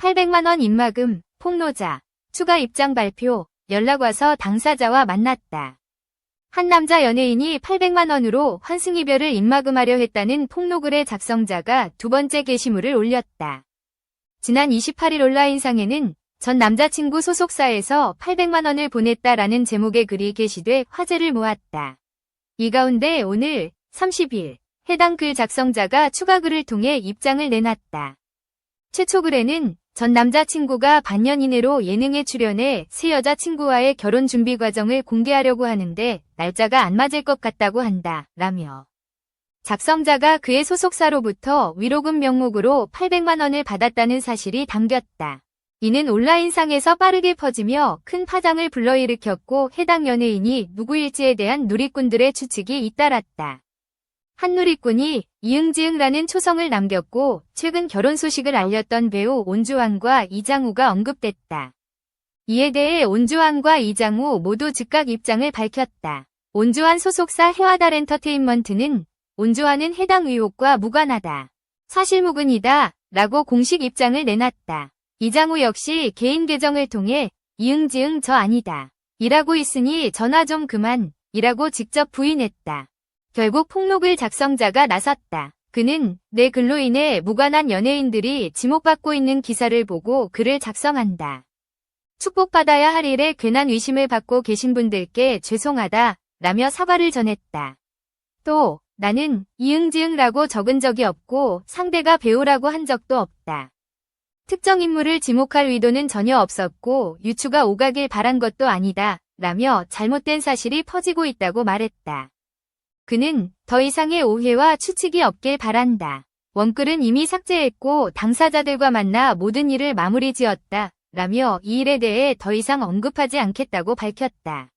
800만원 입마금, 폭로자, 추가 입장 발표, 연락와서 당사자와 만났다. 한 남자 연예인이 800만원으로 환승이별을 입마금하려 했다는 폭로글의 작성자가 두 번째 게시물을 올렸다. 지난 28일 온라인상에는 전 남자친구 소속사에서 800만원을 보냈다라는 제목의 글이 게시돼 화제를 모았다. 이 가운데 오늘 30일 해당 글 작성자가 추가 글을 통해 입장을 내놨다. 최초 글에는 전 남자친구가 반년 이내로 예능에 출연해 새 여자친구와의 결혼 준비 과정을 공개하려고 하는데 날짜가 안 맞을 것 같다고 한다. 라며. 작성자가 그의 소속사로부터 위로금 명목으로 800만 원을 받았다는 사실이 담겼다. 이는 온라인상에서 빠르게 퍼지며 큰 파장을 불러일으켰고 해당 연예인이 누구일지에 대한 누리꾼들의 추측이 잇따랐다. 한 누리꾼이 이응지응라는 초성을 남겼고 최근 결혼 소식을 알렸던 배우 온주환과 이장우가 언급됐다. 이에 대해 온주환과 이장우 모두 즉각 입장을 밝혔다. 온주환 소속사 해와달 엔터테인먼트는 온주환은 해당 의혹과 무관하다. 사실무근이다. 라고 공식 입장을 내놨다. 이장우 역시 개인 계정을 통해 이응지응 저 아니다. 일하고 있으니 전화 좀 그만. 이라고 직접 부인했다. 결국 폭로글 작성자가 나섰다. 그는 내 글로 인해 무관한 연예인들이 지목받고 있는 기사를 보고 글을 작성한다. 축복받아야 할 일에 괜한 의심을 받고 계신 분들께 죄송하다 라며 사과를 전했다. 또 나는 이응지응라고 적은 적이 없고 상대가 배우라고 한 적도 없다. 특정 인물을 지목할 의도는 전혀 없었고 유추가 오가길 바란 것도 아니다 라며 잘못된 사실이 퍼지고 있다고 말했다. 그는 더 이상의 오해와 추측이 없길 바란다. 원글은 이미 삭제했고 당사자들과 만나 모든 일을 마무리 지었다. 라며 이 일에 대해 더 이상 언급하지 않겠다고 밝혔다.